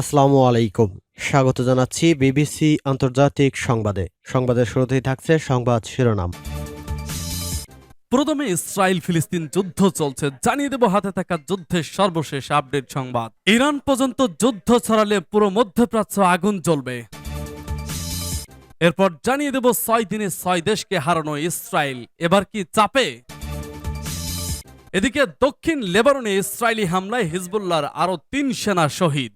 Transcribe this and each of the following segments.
আসসালামু আলাইকুম। স্বাগত জানাচ্ছি বিবিসি আন্তর্জাতিক সংবাদে। সংবাদের শুরুতেই থাকছে সংবাদ শিরোনাম। প্রথমে ইসরায়েল ফিলিস্তিন যুদ্ধ চলছে। জানিয়ে দেব হাতে থাকা যুদ্ধের সর্বশেষ আপডেট সংবাদ। ইরান পর্যন্ত যুদ্ধ ছড়ালে পুরো মধ্যপ্রাচ্য আগুন জ্বলবে। এরপর জানিয়ে দেব ছয় দিনে ছয় দেশকে হারানো ইসরায়েল। এবার কি চাপে? এদিকে দক্ষিণ লেবাননে ইসরায়েলি হামলায় হিজবুল্লাহর আরও তিন সেনা শহীদ।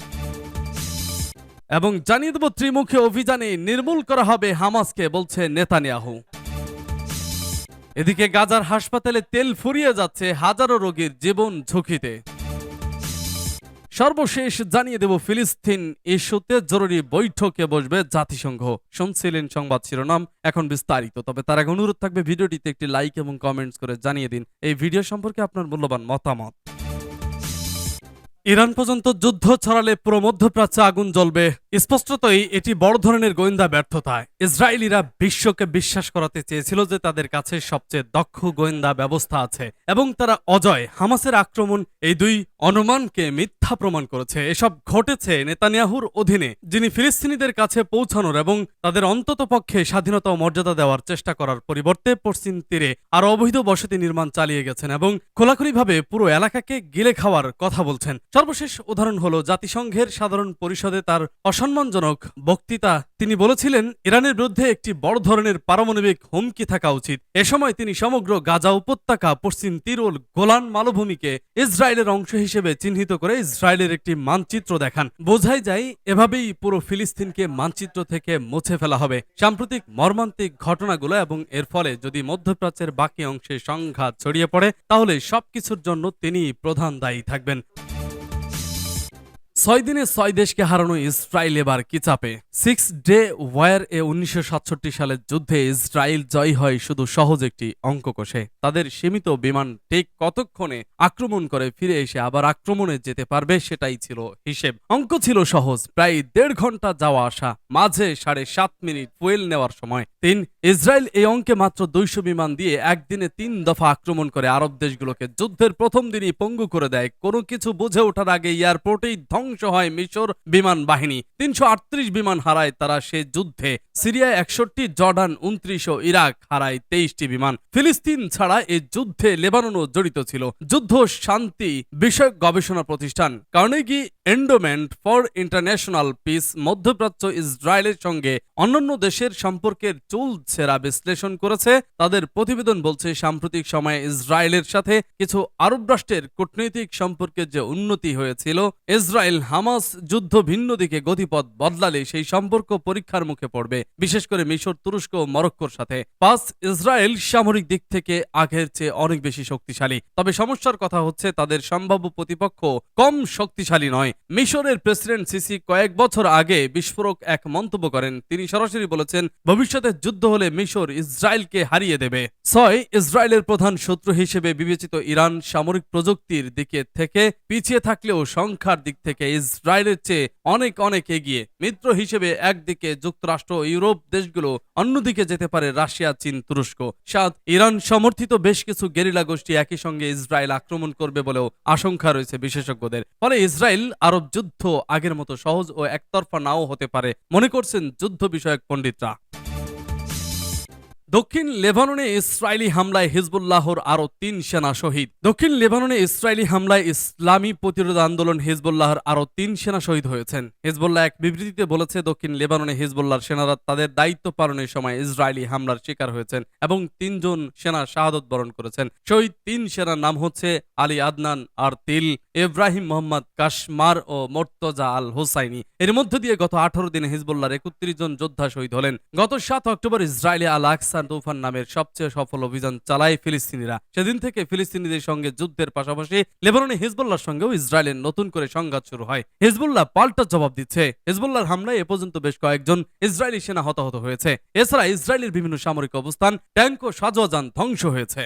এবং জানিয়ে দেব ত্রিমুখী অভিযানে নির্মূল করা হবে হামাসকে, বলছে নেতানিয়াহু। এদিকে গাজার হাসপাতালে তেল ফুরিয়ে যাচ্ছে হাজারো রোগীর জীবন ঝুঁকিতে। সর্বশেষ জানিয়ে দেব ফিলিস্তিন ইস্যুতে জরুরি বৈঠকে বসবে জাতিসংঘ। শুনছিলেন সংবাদ শিরোনাম, এখন বিস্তারিত। তবে তার আগে অনুরোধ থাকবে ভিডিওটিতে একটি লাইক এবং কমেন্টস করে জানিয়ে দিন এই ভিডিও সম্পর্কে আপনার মূল্যবান মতামত। ইরান পর্যন্ত যুদ্ধ ছড়ালে পুরো মধ্যপ্রাচ্যে আগুন জ্বলবে। স্পষ্টতই এটি বড় ধরনের গোয়েন্দা ব্যর্থতা ইসরায়েলিরা বিশ্বকে বিশ্বাস করাতে চেয়েছিল যে তাদের কাছে সবচেয়ে দক্ষ গোয়েন্দা ব্যবস্থা আছে এবং তারা অজয়, হামাসের আক্রমণ, এই দুই অনুমানকে মিথ্যা প্রমাণ করেছে। এসব ঘটেছে নেতানিয়াহুর অধীনে, যিনি ফিলিস্তিনিদের কাছে পৌঁছানোর এবং তাদের অন্ততপক্ষে স্বাধীনতা ও মর্যাদা দেওয়ার চেষ্টা করার পরিবর্তে পশ্চিম তীরে আরও অবৈধ বসতি নির্মাণ চালিয়ে গেছেন এবং খোলাখুলিভাবে পুরো এলাকাকে গিলে খাওয়ার কথা বলছেন। সর্বশেষ উদাহরণ হলো জাতিসংঘের সাধারণ পরিষদে তার অসম্মানজনক বক্তৃতা তিনি বলেছিলেন, ইরানের বিরুদ্ধে একটি বড় ধরনের পারমাণবিক হুমকি থাকা উচিত। এ সময় তিনি সমগ্র গাজা উপত্যকা, পশ্চিম তীর ও গোলান মালভূমিকে ইসরায়েলের অংশ হিসেবে চিহ্নিত করে ইসরায়েলের একটি মানচিত্র দেখান। বোঝাই যায়, এভাবেই পুরো ফিলিস্তিনকে মানচিত্র থেকে মুছে ফেলা হবে। সাম্প্রতিক মর্মান্তিক ঘটনাগুলো এবং এর ফলে যদি মধ্যপ্রাচ্যের বাকি অংশে সংঘাত ছড়িয়ে পড়ে, তাহলে সবকিছুর জন্য তিনি প্রধান দায়ী থাকবেন। ছয় দিনে ছয় দেশকে হারানো ইসরায়েল এবার কি চাপে? সিক্স ডে ওয়ার এ উনিশশো সালের যুদ্ধে ইসরায়েল জয় হয় শুধু সহজ একটি অঙ্ক কষে। তাদের সীমিত বিমান ঠিক কতক্ষণে আক্রমণ করে ফিরে এসে আবার আক্রমণে যেতে পারবে সেটাই ছিল হিসেব। অঙ্ক ছিল সহজ, প্রায় দেড় ঘণ্টা যাওয়া আসা, মাঝে সাড়ে সাত মিনিট ফুয়েল নেওয়ার সময়। তিন, ইসরায়েল এই অঙ্কে মাত্র দুইশো বিমান দিয়ে একদিনে তিন দফা আক্রমণ করে আরব দেশগুলোকে যুদ্ধের প্রথম দিনই পঙ্গু করে দেয়। কোনো কিছু বুঝে ওঠার আগে এয়ারপোর্টেই ধ্বংস হয় মিশর বিমান বাহিনী। তিনশো আটত্রিশ বিমান হারায় তারা সে যুদ্ধে। সিরিয়ায় একষট্টি, জর্ডান উনত্রিশ ও ইরাক হারায় তেইশটি বিমান। ফিলিস্তিন ছাড়া এ যুদ্ধে লেবাননও জড়িত ছিল। যুদ্ধ শান্তি বিষয়ক গবেষণা প্রতিষ্ঠান। Carnegie Endowment for International Peace মধ্যপ্রাচ্য ইসরায়েলের সঙ্গে অন্যান্য দেশের সম্পর্কের চুল ছেঁড়া বিশ্লেষণ করেছে। তাদের প্রতিবেদন বলছে, সাম্প্রতিক সময়ে ইসরায়েলের সাথে কিছু আরব রাষ্ট্রের কূটনৈতিক সম্পর্কের যে উন্নতি হয়েছিল, ইসরায়েল হামাস যুদ্ধ ভিন্ন দিকে গতিপথ বদলালে সেই সম্পর্ক পরীক্ষার মুখে পড়বে, বিশেষ করে মিশর, তুরস্ক ও মরক্কোর সাথে। পাঁচ ইসরায়েল সামরিক দিক থেকে আগের চেয়ে অনেক বেশি শক্তিশালী। তবে সমস্যার কথা হচ্ছে, তাদের সম্ভাব্য প্রতিপক্ষ কম শক্তিশালী নয়। মিশরের প্রেসিডেন্ট সিসি কয়েক বছর আগে বিস্ফোরক এক মন্তব্য করেন। তিনি সরাসরি বলেছেন, ভবিষ্যতে যুদ্ধ হলে মিশর ইসরায়েলকে হারিয়ে দেবে। ছয়, ইসরায়েলের প্রধান শত্রু হিসেবে বিবেচিত ইরান সামরিক প্রযুক্তির দিকে থেকে পিছিয়ে থাকলেও সংখ্যার দিক থেকে ইসরায়েলের চেয়ে অনেক অনেক এগিয়ে। মিত্র হিসেবে একদিকে যুক্তরাষ্ট্র ইউরোপ দেশগুলো, অন্যদিকে যেতে পারে রাশিয়া, চীন, তুরস্ক। সাত, ইরান সমর্থিত বেশ কিছু গেরিলা গোষ্ঠী একই সঙ্গে ইসরায়েল আক্রমণ করবে বলেও আশঙ্কা রয়েছে বিশেষজ্ঞদের। ফলে ইসরায়েল আরব যুদ্ধ আগের মতো সহজ ও একতরফা নাও হতে পারে। মনে করছেন যুদ্ধ বিষয়ক পণ্ডিতরা। দক্ষিণ লেবাননে ইসরায়েলি হামলায় হিজবুল্লাহর আরও তিন সেনা শহীদ। দক্ষিণ লেবাননে ইসরায়েলি হামলায় ইসলামী প্রতিরোধ আন্দোলন হিজবুল্লাহর আরও তিন সেনা শহীদ হয়েছেন। হিজবুল্লাহ এক বিবৃতিতে বলেছে, দক্ষিণ লেবাননে হিজবুল্লাহর সেনারা তাদের দায়িত্ব পালনের সময় ইসরায়েলি হামলার শিকার হয়েছেন এবং তিনজন সেনা শাহাদত বরণ করেছেন। শহীদ তিন সেনার নাম হচ্ছে আলী আদনান আর তিল ইব্রাহিম মোহাম্মদ কাশমার ও মোর্তজা আল হোসাইনি। এর মধ্য দিয়ে গত আঠারো দিনে হিজবুল্লাহর একত্রিশ জন যোদ্ধা শহীদ হলেন। গত সাত অক্টোবর ইসরায়েলি আল আকসান তুফান নামের সবচেয়ে সফল অভিযান চালায় ফিলিস্তিনিরা। সেদিন থেকে ফিলিস্তিনিদের সঙ্গে যুদ্ধের পাশাপাশি লেবাননে হিজবুল্লাহর সঙ্গেও ইসরায়েলের নতুন করে সংঘাত শুরু হয়। হিজবুল্লাহ পাল্টা জবাব দিচ্ছে। হিজবুল্লাহর হামলায় এ পর্যন্ত বেশ কয়েকজন ইসরায়েলি সেনা হতাহত হয়েছে। এছাড়া ইসরায়েলের বিভিন্ন সামরিক অবস্থান, ট্যাঙ্ক ও সাজোয়াজান ধ্বংস হয়েছে।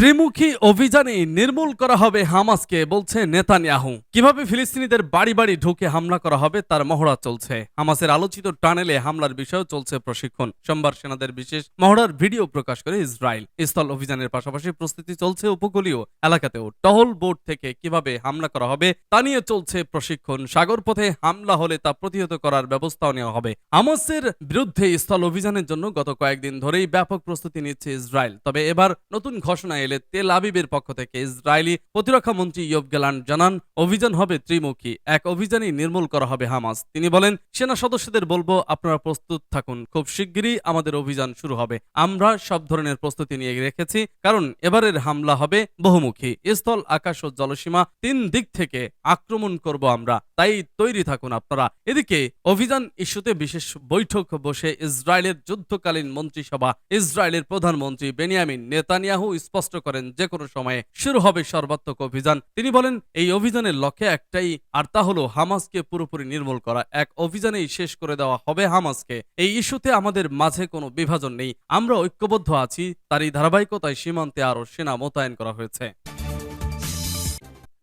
ত্রিমুখী অভিযানে নির্মূল করা হবে হামাসকে, বলছে নেতানিয়াহু। কীভাবে ফিলিস্তিনিদের বাড়ি বাড়ি ঢুকে হামলা করা হবে তার মহড়া চলছে। হামাসের আলোচিত টানেলে হামলার বিষয়েও চলছে প্রশিক্ষণ। সোমবার সেনাদের বিশেষ মহড়ার ভিডিও প্রকাশ করে ইসরায়েল। স্থল অভিযানের পাশাপাশি প্রস্তুতি চলছে উপকূলীয় এলাকাতেও। টহল বোর্ড থেকে কীভাবে হামলা করা হবে তা নিয়ে চলছে প্রশিক্ষণ। সাগর পথে হামলা হলে তা প্রতিহত করার ব্যবস্থাও নেওয়া হবে। হামাসের বিরুদ্ধে স্থল অভিযানের জন্য গত কয়েকদিন ধরেই ব্যাপক প্রস্তুতি নিচ্ছে ইসরায়েল। তবে এবার নতুন ঘোষণা এলে তেল আবিবের পক্ষ থেকে ইসরায়েলি প্রতিরক্ষা মন্ত্রী ইয়ব গেলান জানান, অভিযান হবে ত্রিমুখী। এক অভিযানেই নির্মূল করা হবে হামাস। তিনি বলেন, সেনা সদস্যদের বলব, আপনারা প্রস্তুত থাকুন। খুব শিগগিরই আমাদের অভিযান শুরু হবে। আমরা সব ধরনের প্রস্তুতি নিয়ে রেখেছি, কারণ এবারের হামলা হবে বহুমুখী। স্থল, আকাশ ও জলসীমা তিন দিক থেকে আক্রমণ করব আমরা। তাই তৈরি থাকুন আপনারা। এদিকে, অভিযান ইস্যুতে বিশেষ বৈঠক বসে ইসরায়েলের যুদ্ধকালীন মন্ত্রিসভা। ইসরায়েলের প্রধানমন্ত্রী বেনিয়ামিন নেতানিয়াহু স্পষ্ট করেন, যে কোনো সময়ে শুরু হবে সর্বাত্মক অভিযান। তিনি বলেন, এই অভিযানের লক্ষ্যে একটাই, আর তা হলো হামাসকে পুরোপুরি নির্মূল করা। এক অভিযানেই শেষ করে দেওয়া হবে হামাসকে। এই ইস্যুতে আমাদের মাঝে কোনো বিভাজন নেই। আমরা ঐক্যবদ্ধ আছি, তারই ধারাবাহিকতায় সীমান্তে আরও সেনা মোতায়েন করা হয়েছে।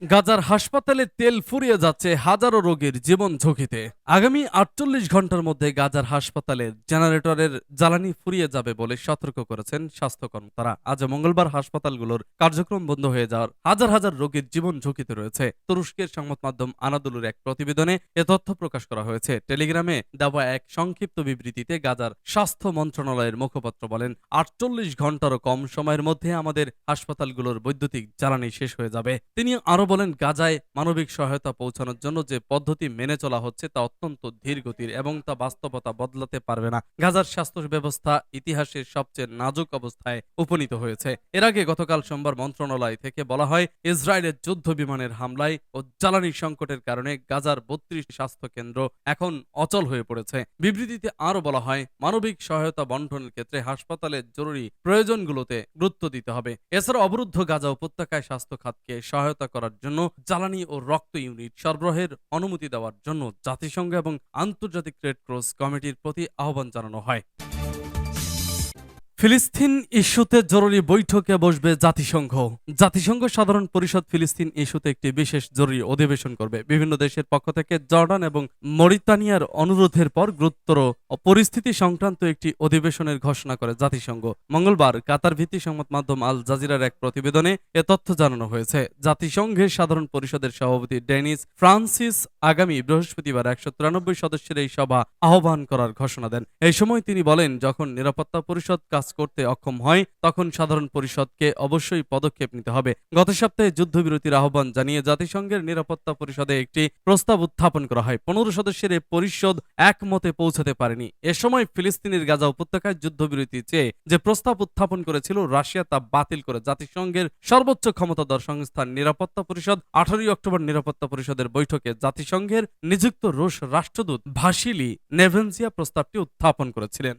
গাজার হাসপাতালে তেল ফুরিয়ে যাচ্ছে হাজারো রোগীর জীবন ঝুঁকিতে। আগামী আটচল্লিশ ঘণ্টার মধ্যে গাজার হাসপাতালের জেনারেটরের জ্বালানি ফুরিয়ে যাবে বলে সতর্ক করেছেন স্বাস্থ্য কর্মকর্তারা আজ মঙ্গলবার হাসপাতালগুলোর কার্যক্রম বন্ধ হয়ে যাওয়ার হাজার হাজার রোগীর জীবন ঝুঁকিতে রয়েছে। তুরস্কের সংবাদ মাধ্যম আনাদুলুর এক প্রতিবেদনে এ তথ্য প্রকাশ করা হয়েছে। টেলিগ্রামে দেওয়া এক সংক্ষিপ্ত বিবৃতিতে গাজার স্বাস্থ্য মন্ত্রণালয়ের মুখপাত্র বলেন, আটচল্লিশ ঘন্টারও কম সময়ের মধ্যে আমাদের হাসপাতালগুলোর বৈদ্যুতিক জ্বালানি শেষ হয়ে যাবে। তিনি আরও বলেন, গাজায় মানবিক সহায়তা পৌঁছানোর জন্য যে পদ্ধতি মেনে চলা হচ্ছে তা অত্যন্ত ধীর গতির এবং তা বাস্তবতা বদলাতে পারবে না। গাজার স্বাস্থ্য ব্যবস্থা ইতিহাসের সবচেয়ে নাজুক অবস্থায় উপনীত হয়েছে। এর আগে গতকাল সোমবার মন্ত্রণালয় থেকে বলা হয়, ইসরায়েলের যুদ্ধ বিমানের হামলায় ও জ্বালানি সংকটের কারণে গাজার বত্রিশ স্বাস্থ্য কেন্দ্র এখন অচল হয়ে পড়েছে। বিবৃতিতে আরও বলা হয়, মানবিক সহায়তা বন্টনের ক্ষেত্রে হাসপাতালের জরুরি প্রয়োজনগুলোতে গুরুত্ব দিতে হবে। এছাড়া অবরুদ্ধ গাজা উপত্যকায় স্বাস্থ্য খাতকে সহায়তা করার জন্য জ্বালানি ও রক্ত ইউনিট সরবরাহের অনুমতি দেওয়ার জন্য জাতিসংঘ এবং আন্তর্জাতিক রেড ক্রস কমিটির প্রতি আহ্বান জানানো হয়। ফিলিস্তিন ইস্যুতে জরুরি বৈঠকে বসবে জাতিসংঘ। জাতিসংঘ সাধারণ পরিষদ ফিলিস্তিন ইস্যুতে একটি বিশেষ জরুরি অধিবেশন করবে। বিভিন্ন দেশের পক্ষ থেকে জর্ডান এবং মরিতানিয়ার অনুরোধের পর গুরুত্বর পরিস্থিতি সংক্রান্ত একটি অধিবেশনের ঘোষণা করে জাতিসংঘ। মঙ্গলবার কাতার ভিত্তিক সংবাদ মাধ্যম আল জাজিরার এক প্রতিবেদনে এ তথ্য জানানো হয়েছে। জাতিসংঘের সাধারণ পরিষদের সভাপতি ডেনিস ফ্রান্সিস আগামী বৃহস্পতিবার একশো তিরানব্বই সদস্যের এই সভা আহ্বান করার ঘোষণা দেন। এই সময় তিনি বলেন, যখন নিরাপত্তা পরিষদ কাজ করতে অক্ষম হয়, তখন সাধারণ পরিষদকে অবশ্যই পদক্ষেপ নিতে হবে। গত সপ্তাহে যুদ্ধবিরতির আহ্বান জানিয়ে জাতিসংঘের নিরাপত্তা পরিষদে একটি প্রস্তাব উত্থাপন করা হয়। পনেরো সদস্যের এই পরিষদ একমতে পৌঁছাতে পারেনি। এ সময় ফিলিস্তিনের গাজা উপত্যকায় যুদ্ধবিরতি চেয়ে যে প্রস্তাব উত্থাপন করেছিল, রাশিয়া তা বাতিল করে জাতিসংঘের সর্বোচ্চ ক্ষমতাধর সংস্থার নিরাপত্তা পরিষদ আঠারোই অক্টোবর নিরাপত্তা পরিষদের বৈঠকে জাতিসংঘের নিযুক্ত রুশ রাষ্ট্রদূত ভাসিলি নেভেন্সিয়া প্রস্তাবটি উত্থাপন করেছিলেন।